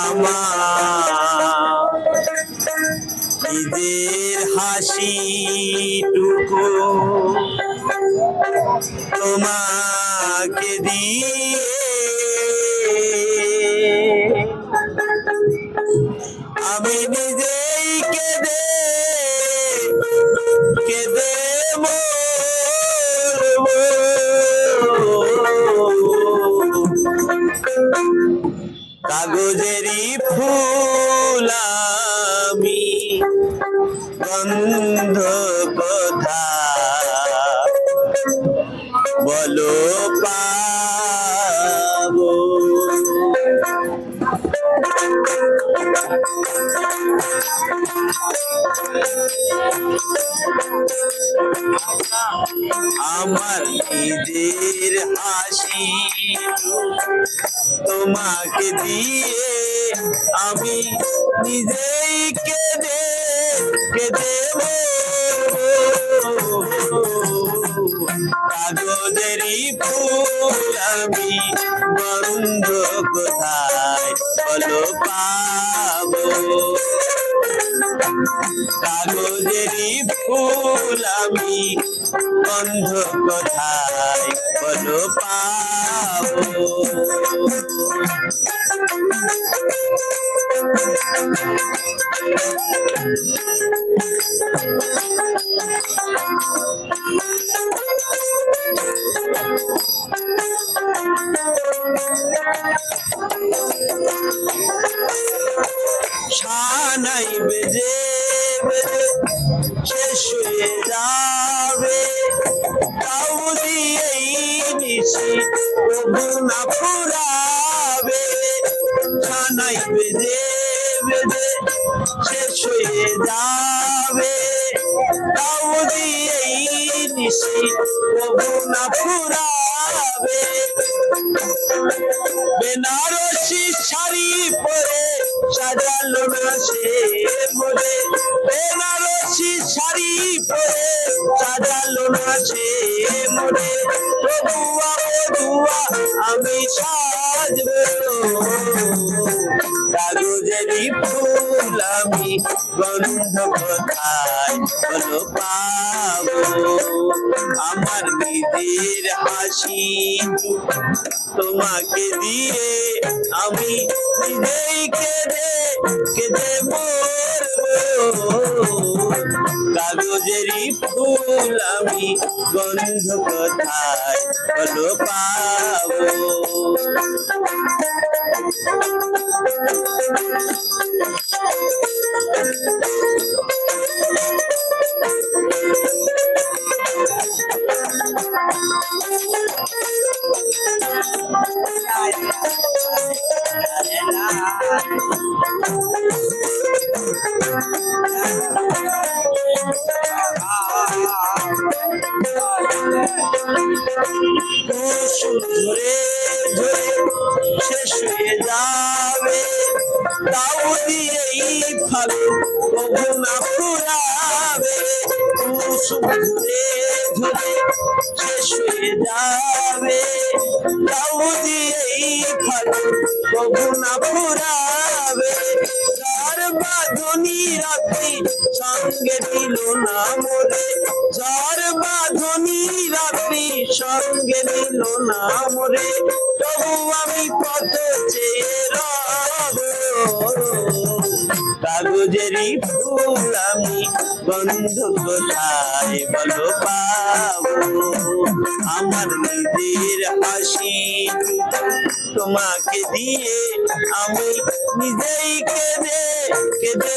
আমার ঈদের হাসিটুকু তোমাকে দিয়ে আমি নিজেই কেঁদে কেঁদে। কাগজেরই ফুল আমি গন্ধ কথা বলো পাবো আমার নিজের হাসি তোমাকে দিয়ে আমি নিজেই কেঁদে কেঁদে। কাগজেরই ফুল আমি বন্ধ কোথায় বলো পাবো কাগজেরই ফুল আমি বন্ধ কোথায় বলো পাবো? সানাই বেজে বেজে শেষ হয়ে যাবে। তাও দিয়েই নিশি প্রভু না ফুরাবে সানাই বেজে বেজে শেষ হয়ে যাবে তাও দিয়েই নিশি প্রভু বেনারসি শাড়ি পরে সাজালো না সে সাজালো না সে মোরে আমি সাজবো। কাগজেরই ফুল আমি আমার নিজের হাসি তোমাকে দিয়ে আমি নিজেই কেঁদে কেঁদে মরবো। কাগজেরই ফুল আমি গন্ধ কোথায় বলো পাবো। কুসুম ধরে ধরে শেষ হয়ে যাবে, তাও দিয়েই ফালে কবু না ফুরাবে কুসুম ধরে ধরে শেষ হয়ে যাবে তাও দিয়েই ফালে কবু না ফুরাবে বাঁধনি রাত্রি সঙ্গে দিল না মোরে যার বাঁধনি রাত্রি সঙ্গে নিল না মোরে তবু আমি কত চেয়ে রব। কাগজেরই ফুল আমি গন্ধ কোথায় বলো পাবো? আমার নিজের হাসি তোমাকে দিয়ে আমি নিজেই কেঁদে কেঁদে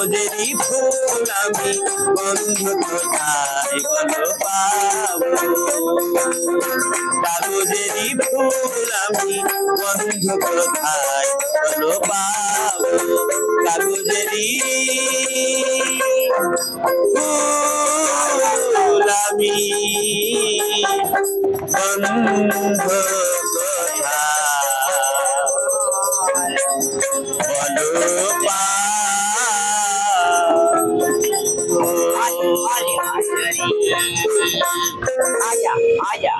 কাগজেরই ফুল আমি বন্ধ কোথায় বলো পাবো কাগজেরই ফুল আমি বন্ধ কোথায় বলো পাবো কাগজেরই ফুল আমি বন্ধু কোথায় বলো পাবো আয়া আয়া